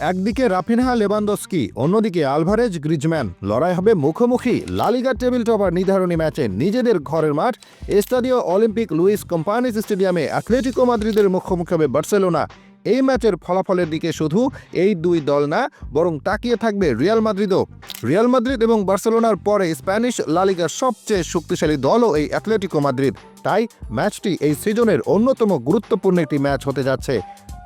একদিকে রাফিনহা লেবান্দস্কি, অন্যদিকে Alvarez Griezmann লড়াই হবে মুখোমুখি লালিগা টেবিল টপার নির্ধারণী ম্যাচে নিজেদের ঘরের মাঠ। এস্টাডিও অলিম্পিক লুইস কোম্পানিস স্টেডিয়ামে অ্যাথলেটিকো মাদ্রিদের মুখোমুখি হবে বার্সেলোনা। এই ম্যাচের ফলাফলের দিকে শুধু এই দুই দল না, বরং তাকিয়ে থাকবে রিয়াল মাদ্রিদও। রিয়াল মাদ্রিদ এবং বার্সেলোনার পরে স্প্যানিশ লালিগার সবচেয়ে শক্তিশালী দলও এই অ্যাথলেটিকো মাদ্রিদ। তাই ম্যাচটি এই সিজনের অন্যতম গুরুত্বপূর্ণ একটি ম্যাচ হতে যাচ্ছে।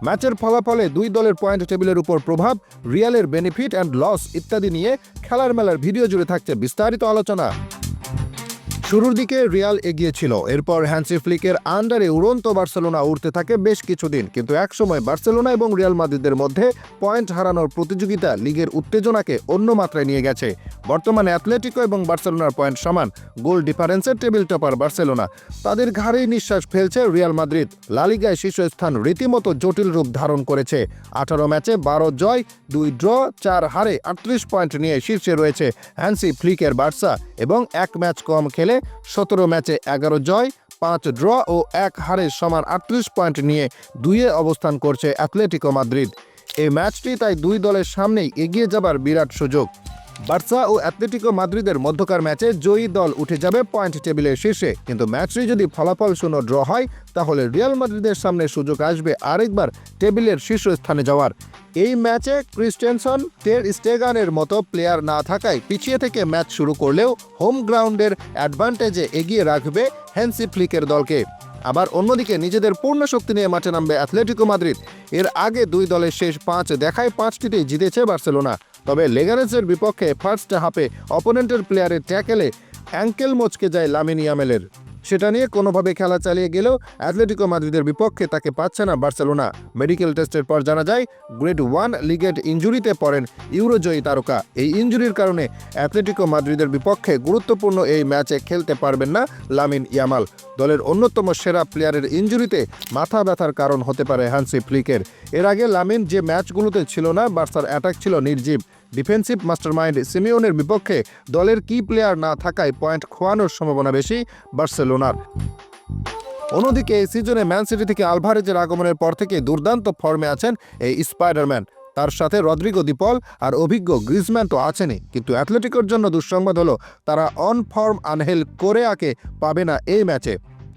ম্যাচের ফলাফলে দুই দলের পয়েন্ট টেবিলের উপর প্রভাব, রিয়ালের বেনিফিট অ্যান্ড লস ইত্যাদি নিয়ে খেলার মেলার ভিডিও জুড়ে থাকছে বিস্তারিত আলোচনা। শুরুর দিকে রিয়াল এগিয়ে ছিল এরপর হ্যান্সি ফ্লিকের আন্ডারে উড়ন্ত বার্সেলোনা উঠতে থাকে বেশ কিছুদিন, কিন্তু একসময় বার্সেলোনা এবং রিয়াল মাদ্রিদের মধ্যে পয়েন্ট হারানোর প্রতিযোগিতা লিগের উত্তেজনাকে অন্য মাত্রায় নিয়ে গেছে। বর্তমানে অ্যাথলেটিকো এবং বার্সেলোনার পয়েন্ট সমান, গোল ডিফারেন্সের টেবিল টপার বার্সেলোনা। তাদের ঘাড়েই নিঃশ্বাস ফেলছে রিয়াল মাদ্রিদ লালিগায় শীর্ষস্থান রীতিমতো জটিল রূপ ধারণ করেছে। আঠারো ম্যাচে বারো জয়, দুই ড্র, চার হারে আটত্রিশ পয়েন্ট নিয়ে শীর্ষে রয়েছে হ্যান্সি ফ্লিকের বার্সা। এবং এক ম্যাচ কম খেলে সতেরো ম্যাচে এগারো জয়, পাঁচ ড্র ও এক হারে সমান আটত্রিশ পয়েন্ট নিয়ে দুইয়ে অবস্থান করছে অ্যাথলেটিকো মাদ্রিদ। এই ম্যাচটি তাই দুই দলের সামনেই এগিয়ে যাবার বিরাট সুযোগ। বার্সা ও অ্যাথলেটিকো মাদ্রিদের মধ্যকার ম্যাচে জয়ী দল উঠে যাবে পয়েন্ট টেবিলের শীর্ষে। কিন্তু ম্যাচটি যদি ফলাফল শূন্য ড্র হয়, তাহলে রিয়াল মাদ্রিদের সামনে সুযোগ আসবে আরেকবার টেবিলের শীর্ষস্থানে যাওয়ার। এই ম্যাচে ক্রিস্টেনসন, টের স্টেগানের মতো প্লেয়ার না থাকায় পিছিয়ে থেকে ম্যাচ শুরু করলেও হোম গ্রাউন্ডের অ্যাডভান্টেজে এগিয়ে রাখবে হ্যান্সি ফ্লিকের দলকে। আবার অন্যদিকে নিজেদের পূর্ণ শক্তি নিয়ে মাঠে নামবে অ্যাথলেটিকো মাদ্রিদ। এর আগে দুই দলের শেষ পাঁচ দেখায় পাঁচটিতেই জিতেছে বার্সেলোনা। তবে লেগারেসের বিপক্ষে ফার্স্ট হাফে অপোনেন্টের প্লেয়ারের ট্যাকেলে অ্যাঙ্কেল মচকে যায় লামিনিয়ামেলের সেটা নিয়ে কোনোভাবে খেলা চালিয়ে গেলেও অ্যাথলেটিকো মাদ্রিদের বিপক্ষে তাকে পাচ্ছে না বার্সেলোনা। মেডিকেল টেস্টের পর জানা যায়, গ্রেড ওয়ান লিগেট ইঞ্জুরিতে পড়েন ইউরোজয়ী তারকা। এই ইঞ্জুরির কারণে অ্যাথলেটিকো মাদ্রিদের বিপক্ষে গুরুত্বপূর্ণ এই ম্যাচে খেলতে পারবেন না লামিন ইয়ামাল। দলের অন্যতম সেরা প্লেয়ারের ইঞ্জুরিতে মাথা ব্যথার কারণ হতে পারে হ্যান্সি ফ্লিকের। এর আগে লামিন যে ম্যাচগুলোতে ছিল না, বার্সার অ্যাটাক ছিল নির্জীব। ডিফেন্সিভ মাস্টারমাইন্ড সিমিওনের বিপক্ষে দলের কি প্লেয়ার না থাকায় পয়েন্ট খোয়ানোর সম্ভাবনা বেশি বার্সেলোনার। অন্যদিকে এই সিজনে ম্যান সিটি থেকে আলভারেজের আগমনের পর থেকে দুর্দান্ত ফর্মে আছেন এই স্পাইডারম্যান তার সাথে রদ্রিগো দিপল আর অভিজ্ঞ গ্রিজম্যান তো আছেনই। কিন্তু অ্যাথলেটিকোর জন্য দুঃসংবাদ হলো, তারা অন ফর্ম আনহেল কোরেয়াকে পাবে না এই ম্যাচে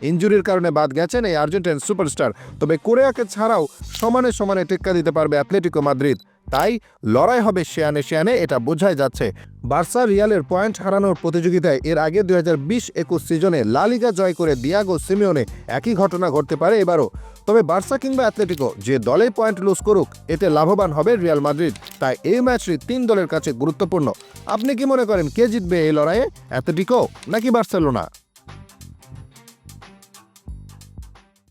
ইঞ্জুরির কারণে বাদ গেছেন এই আর্জেন্টাইন সুপারস্টার তবে কোরিয়াকে ছাড়াও সমানে সমানে টেক্কা দিতে পারবে অ্যাথলেটিকো মাদ্রিদ তাই লড়াই হবে শেয়ানে শেয়ানে এটা বোঝাই যাচ্ছে। বার্সা রিয়ালের পয়েন্ট হারানোর প্রতিযোগিতায় এর আগে দুই হাজার বিশ একুশ সিজনে লালিগা জয় করে দিয়াগো সিমিওনে একই ঘটনা ঘটতে পারে এবারও। তবে বার্সা কিংবা অ্যাথলেটিকো যে দলে পয়েন্ট লুজ করুক, এতে লাভবান হবে রিয়াল মাদ্রিদ। তাই এই ম্যাচটি তিন দলের কাছে গুরুত্বপূর্ণ। আপনি কি মনে করেন কে জিতবে এই লড়াইয়ে, অ্যাথলেটিকো নাকি বার্সেলোনা?